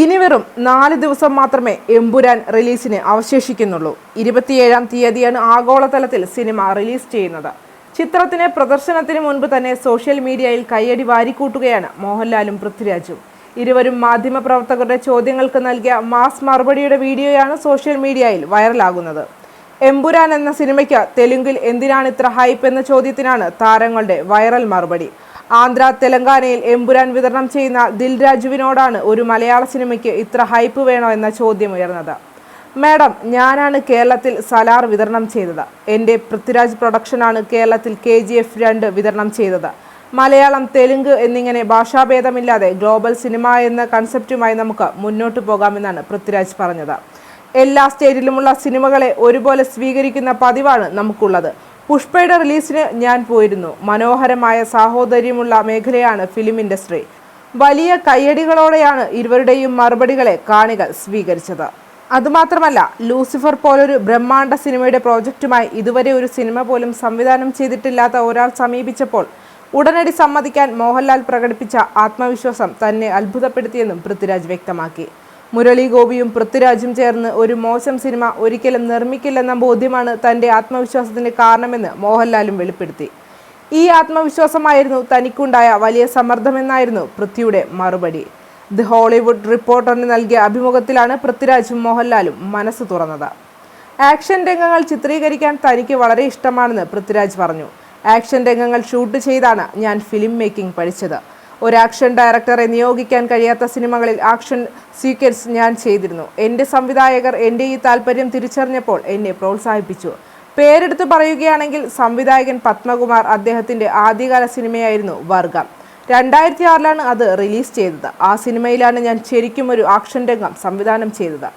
ഇനി വെറും നാല് ദിവസം മാത്രമേ എമ്പുരാൻ റിലീസിന് അവശേഷിക്കുന്നുള്ളൂ. ഇരുപത്തിയേഴാം തീയതിയാണ് ആഗോളതലത്തിൽ സിനിമ റിലീസ് ചെയ്യുന്നത്. ചിത്രത്തിന് പ്രദർശനത്തിന് മുൻപ് തന്നെ സോഷ്യൽ മീഡിയയിൽ കയ്യടി വാരിക്കൂട്ടുകയാണ് മോഹൻലാലും പൃഥ്വിരാജും. ഇരുവരും മാധ്യമപ്രവർത്തകരുടെ ചോദ്യങ്ങൾക്ക് നൽകിയ മാസ് മറുപടിയുടെ വീഡിയോയാണ് സോഷ്യൽ മീഡിയയിൽ വൈറലാകുന്നത്. എമ്പുരാൻ എന്ന സിനിമയ്ക്ക് തെലുങ്കിൽ എന്തിനാണ് ഇത്ര ഹൈപ്പ് എന്ന ചോദ്യത്തിനാണ് താരങ്ങളുടെ വൈറൽ മറുപടി. ആന്ധ്ര തെലങ്കാനയിൽ എമ്പുരാൻ വിതരണം ചെയ്യുന്ന ദിൽരാജുവിനോടാണ് ഒരു മലയാള സിനിമയ്ക്ക് ഇത്ര ഹൈപ്പ് വേണോ എന്ന ചോദ്യം ഉയർന്നത്. മാഡം ഞാനാണ് കേരളത്തിൽ സലാർ വിതരണം ചെയ്തത്. എന്റെ പൃഥ്വിരാജ് പ്രൊഡക്ഷനാണ് കേരളത്തിൽ കെ ജി എഫ് രണ്ട് വിതരണം ചെയ്തത്. മലയാളം തെലുങ്ക് എന്നിങ്ങനെ ഭാഷാഭേദമില്ലാതെ ഗ്ലോബൽ സിനിമ എന്ന കൺസെപ്റ്റുമായി നമുക്ക് മുന്നോട്ട് പോകാമെന്നാണ് പൃഥ്വിരാജ് പറഞ്ഞത്. എല്ലാ സ്റ്റേറ്റിലുമുള്ള സിനിമകളെ ഒരുപോലെ സ്വീകരിക്കുന്ന പതിവാണ് നമുക്കുള്ളത്. പുഷ്പയുടെ റിലീസിന് ഞാൻ പോയിരുന്നു. മനോഹരമായ സാഹോദര്യമുള്ള മേഖലയാണ് ഫിലിം ഇൻഡസ്ട്രി. വലിയ കയ്യടികളോടെയാണ് ഇരുവരുടെയും മറുപടികളെ കാണികൾ സ്വീകരിച്ചത്. അതുമാത്രമല്ല ലൂസിഫർ പോലൊരു ബ്രഹ്മാണ്ഡ സിനിമയുടെ പ്രോജക്റ്റുമായി ഇതുവരെ ഒരു സിനിമ പോലും സംവിധാനം ചെയ്തിട്ടില്ലാത്ത ഒരാൾ സമീപിച്ചപ്പോൾ ഉടനടി സമ്മതിക്കാൻ മോഹൻലാൽ പ്രകടിപ്പിച്ച ആത്മവിശ്വാസം തന്നെ അത്ഭുതപ്പെടുത്തിയെന്നും പൃഥ്വിരാജ് വ്യക്തമാക്കി. മുരളി ഗോപിയും പൃഥ്വിരാജും ചേർന്ന് ഒരു മോശം സിനിമ ഒരിക്കലും നിർമ്മിക്കില്ലെന്ന ബോധ്യമാണ് തന്റെ ആത്മവിശ്വാസത്തിന് കാരണമെന്ന് മോഹൻലാലും വെളിപ്പെടുത്തി. ഈ ആത്മവിശ്വാസമായിരുന്നു തനിക്കുണ്ടായ വലിയ സമ്മർദ്ദമെന്നായിരുന്നു പൃഥ്വിയുടെ മറുപടി. ദി ഹോളിവുഡ് റിപ്പോർട്ടറിന് നൽകിയ അഭിമുഖത്തിലാണ് പൃഥ്വിരാജും മോഹൻലാലും മനസ്സ് തുറന്നത്. ആക്ഷൻ രംഗങ്ങൾ ചിത്രീകരിക്കാൻ തനിക്ക് വളരെ ഇഷ്ടമാണെന്ന് പൃഥ്വിരാജ് പറഞ്ഞു. ആക്ഷൻ രംഗങ്ങൾ ഷൂട്ട് ചെയ്താണ് ഞാൻ ഫിലിം മേക്കിംഗ് പഠിച്ചത്. ഒരു ആക്ഷൻ ഡയറക്ടറെ നിയോഗിക്കാൻ കഴിയാത്ത സിനിമകളിൽ ആക്ഷൻ സീക്വൻസ് ഞാൻ ചെയ്തിരുന്നു. എന്റെ സംവിധായകർ എന്റെ ഈ താല്പര്യം തിരിച്ചറിഞ്ഞപ്പോൾ എന്നെ പ്രോത്സാഹിപ്പിച്ചു. പേരെടുത്ത് പറയുകയാണെങ്കിൽ സംവിധായകൻ പത്മകുമാർ അദ്ദേഹത്തിന്റെ ആദ്യകാല സിനിമയായിരുന്നു വർഗം. രണ്ടായിരത്തി ആറിലാണ് അത് റിലീസ് ചെയ്തത്. ആ സിനിമയിലാണ് ഞാൻ ശരിക്കും ഒരു ആക്ഷൻ രംഗം സംവിധാനം ചെയ്തത്.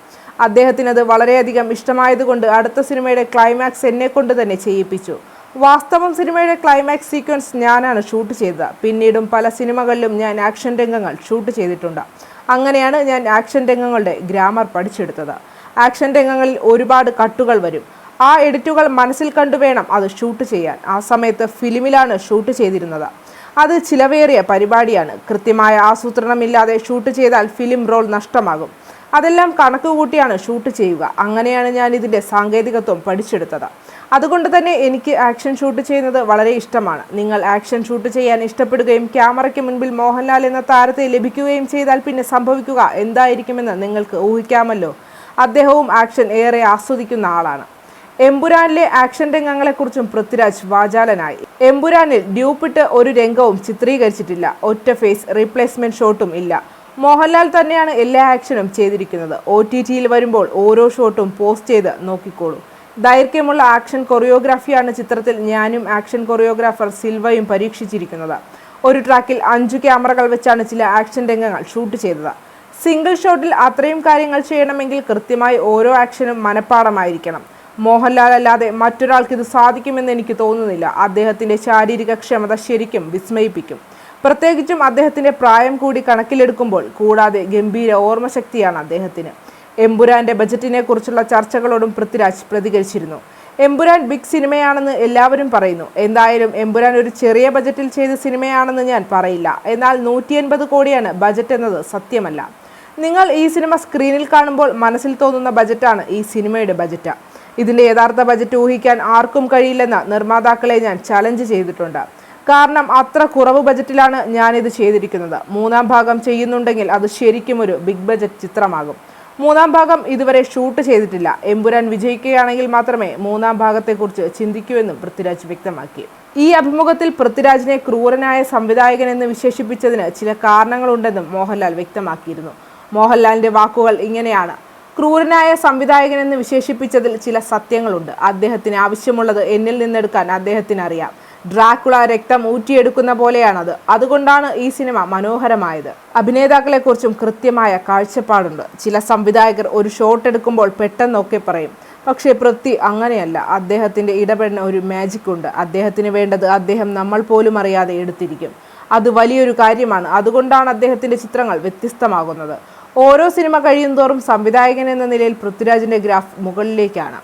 അദ്ദേഹത്തിനത് വളരെയധികം ഇഷ്ടമായതുകൊണ്ട് അടുത്ത സിനിമയുടെ ക്ലൈമാക്സ് എന്നെ കൊണ്ട് തന്നെ ചെയ്യിപ്പിച്ചു. വാസ്തവം സിനിമയുടെ ക്ലൈമാക്സ് സീക്വൻസ് ഞാനാണ് ഷൂട്ട് ചെയ്തത്. പിന്നീടും പല സിനിമകളിലും ഞാൻ ആക്ഷൻ രംഗങ്ങൾ ഷൂട്ട് ചെയ്തിട്ടുണ്ട്. അങ്ങനെയാണ് ഞാൻ ആക്ഷൻ രംഗങ്ങളുടെ ഗ്രാമർ പഠിച്ചെടുത്തത്. ആക്ഷൻ രംഗങ്ങളിൽ ഒരുപാട് കട്ടുകൾ വരും. ആ എഡിറ്റുകൾ മനസ്സിൽ കണ്ടുവേണം അത് ഷൂട്ട് ചെയ്യാൻ. ആ സമയത്ത് ഫിലിമിലാണ് ഷൂട്ട് ചെയ്തിരുന്നത്. അത് ചിലവേറിയ പരിപാടിയാണ്. കൃത്യമായ ആസൂത്രണമില്ലാതെ ഷൂട്ട് ചെയ്താൽ ഫിലിം റോൾ നഷ്ടമാകും. അതെല്ലാം കണക്ക് കൂട്ടിയാണ് ഷൂട്ട് ചെയ്യുക. അങ്ങനെയാണ് ഞാൻ ഇതിന്റെ സാങ്കേതികത്വം പഠിച്ചെടുത്തത്. അതുകൊണ്ട് തന്നെ എനിക്ക് ആക്ഷൻ ഷൂട്ട് ചെയ്യുന്നത് വളരെ ഇഷ്ടമാണ്. നിങ്ങൾ ആക്ഷൻ ഷൂട്ട് ചെയ്യാൻ ഇഷ്ടപ്പെടുകയും ക്യാമറയ്ക്ക് മുൻപിൽ മോഹൻലാൽ എന്ന താരത്തെ ലഭിക്കുകയും ചെയ്താൽ പിന്നെ സംഭവിക്കുക എന്തായിരിക്കുമെന്ന് നിങ്ങൾക്ക് ഊഹിക്കാമല്ലോ. അദ്ദേഹവും ആക്ഷൻ ഏറെ ആസ്വദിക്കുന്ന ആളാണ്. എമ്പുരാനിലെ ആക്ഷൻ രംഗങ്ങളെക്കുറിച്ചും പൃഥ്വിരാജ് വാചാലനായി. എമ്പുരാനിൽ ഡ്യൂപ്പിട്ട് ഒരു രംഗവും ചിത്രീകരിച്ചിട്ടില്ല. ഒറ്റ ഫേസ് റീപ്ലേസ്മെന്റ് ഷോട്ടും ഇല്ല. മോഹൻലാൽ തന്നെയാണ് എല്ലാ ആക്ഷനും ചെയ്തിരിക്കുന്നത്. ഒ വരുമ്പോൾ ഓരോ ഷോട്ടും പോസ്റ്റ് ചെയ്ത് നോക്കിക്കോളൂ. ദൈർഘ്യമുള്ള ആക്ഷൻ കൊറിയോഗ്രാഫിയാണ് ചിത്രത്തിൽ ഞാനും ആക്ഷൻ കൊറിയോഗ്രാഫർ സിൽവയും പരീക്ഷിച്ചിരിക്കുന്നത്. ഒരു ട്രാക്കിൽ അഞ്ചു ക്യാമറകൾ വെച്ചാണ് ചില ആക്ഷൻ രംഗങ്ങൾ ഷൂട്ട് ചെയ്തത്. സിംഗിൾ ഷോട്ടിൽ അത്രയും കാര്യങ്ങൾ ചെയ്യണമെങ്കിൽ കൃത്യമായി ഓരോ ആക്ഷനും മനഃപ്പാടമായിരിക്കണം. മോഹൻലാൽ അല്ലാതെ മറ്റൊരാൾക്ക് ഇത് സാധിക്കുമെന്ന് എനിക്ക് തോന്നുന്നില്ല. അദ്ദേഹത്തിന്റെ ശാരീരിക ക്ഷമത ശരിക്കും വിസ്മയിപ്പിക്കും. പ്രത്യേകിച്ചും അദ്ദേഹത്തിന്റെ പ്രായം കൂടി കണക്കിലെടുക്കുമ്പോൾ കൂടാതെ ഗംഭീര ഓർമ്മശക്തിയാണ് അദ്ദേഹത്തിന്. എമ്പുരാന്റെ ബജറ്റിനെ കുറിച്ചുള്ള ചർച്ചകളോടും പൃഥ്വിരാജ് പ്രതികരിച്ചിരുന്നു. എമ്പുരാൻ ബിഗ് സിനിമയാണെന്ന് എല്ലാവരും പറയുന്നു. എന്തായാലും എമ്പുരാൻ ഒരു ചെറിയ ബജറ്റിൽ ചെയ്ത സിനിമയാണെന്ന് ഞാൻ പറയില്ല. എന്നാൽ നൂറ്റി എൺപത് കോടിയാണ് ബജറ്റ് എന്നത് സത്യമല്ല. നിങ്ങൾ ഈ സിനിമ സ്ക്രീനിൽ കാണുമ്പോൾ മനസ്സിൽ തോന്നുന്ന ബജറ്റാണ് ഈ സിനിമയുടെ ബജറ്റ്. ഇതിന്റെ യഥാർത്ഥ ബജറ്റ് ഊഹിക്കാൻ ആർക്കും കഴിയില്ലെന്ന് നിർമ്മാതാക്കളെ ഞാൻ ചലഞ്ച് ചെയ്തിട്ടുണ്ട്. കാരണം അത്ര കുറവ് ബജറ്റിലാണ് ഞാനിത് ചെയ്തിരിക്കുന്നത്. മൂന്നാം ഭാഗം ചെയ്യുന്നുണ്ടെങ്കിൽ അത് ശരിക്കും ഒരു ബിഗ് ബജറ്റ് ചിത്രമാകും. മൂന്നാം ഭാഗം ഇതുവരെ ഷൂട്ട് ചെയ്തിട്ടില്ല. എമ്പുരാൻ വിജയിക്കുകയാണെങ്കിൽ മാത്രമേ മൂന്നാം ഭാഗത്തെക്കുറിച്ച് ചിന്തിക്കൂവെന്നും പൃഥ്വിരാജ് വ്യക്തമാക്കി. ഈ അഭിമുഖത്തിൽ പൃഥ്വിരാജിനെ ക്രൂരനായ സംവിധായകൻ എന്ന് വിശേഷിപ്പിച്ചതിന് ചില കാരണങ്ങളുണ്ടെന്നും മോഹൻലാൽ വ്യക്തമാക്കിയിരുന്നു. മോഹൻലാലിന്റെ വാക്കുകൾ ഇങ്ങനെയാണ്. ക്രൂരനായ സംവിധായകൻ എന്ന് വിശേഷിപ്പിച്ചതിൽ ചില സത്യങ്ങളുണ്ട്. അദ്ദേഹത്തിന് ആവശ്യമുള്ളത് എന്നിൽ നിന്നെടുക്കാൻ അദ്ദേഹത്തിന് അറിയാം ഡ്രാക്കുള രക്തം ഊറ്റിയെടുക്കുന്ന പോലെയാണത്. അതുകൊണ്ടാണ് ഈ സിനിമ മനോഹരമായത്. അഭിനേതാക്കളെക്കുറിച്ചും കൃത്യമായ കാഴ്ചപ്പാടുണ്ട്. ചില സംവിധായകർ ഒരു ഷോട്ട് എടുക്കുമ്പോൾ പെട്ടെന്നൊക്കെ പറയും പക്ഷേ പൃഥ്വി അങ്ങനെയല്ല. അദ്ദേഹത്തിന്റെ ഇടപെടുന്ന ഒരു മാജിക് ഉണ്ട്. അദ്ദേഹത്തിന് വേണ്ടത് അദ്ദേഹം നമ്മൾ പോലും അറിയാതെ എടുത്തിരിക്കും. അത് വലിയൊരു കാര്യമാണ്. അതുകൊണ്ടാണ് അദ്ദേഹത്തിന്റെ ചിത്രങ്ങൾ വ്യത്യസ്തമാകുന്നത്. ഓരോ സിനിമ കഴിയുന്തോറും സംവിധായകൻ എന്ന നിലയിൽ പൃഥ്വിരാജിന്റെ ഗ്രാഫ് മുകളിലേക്കാണ്.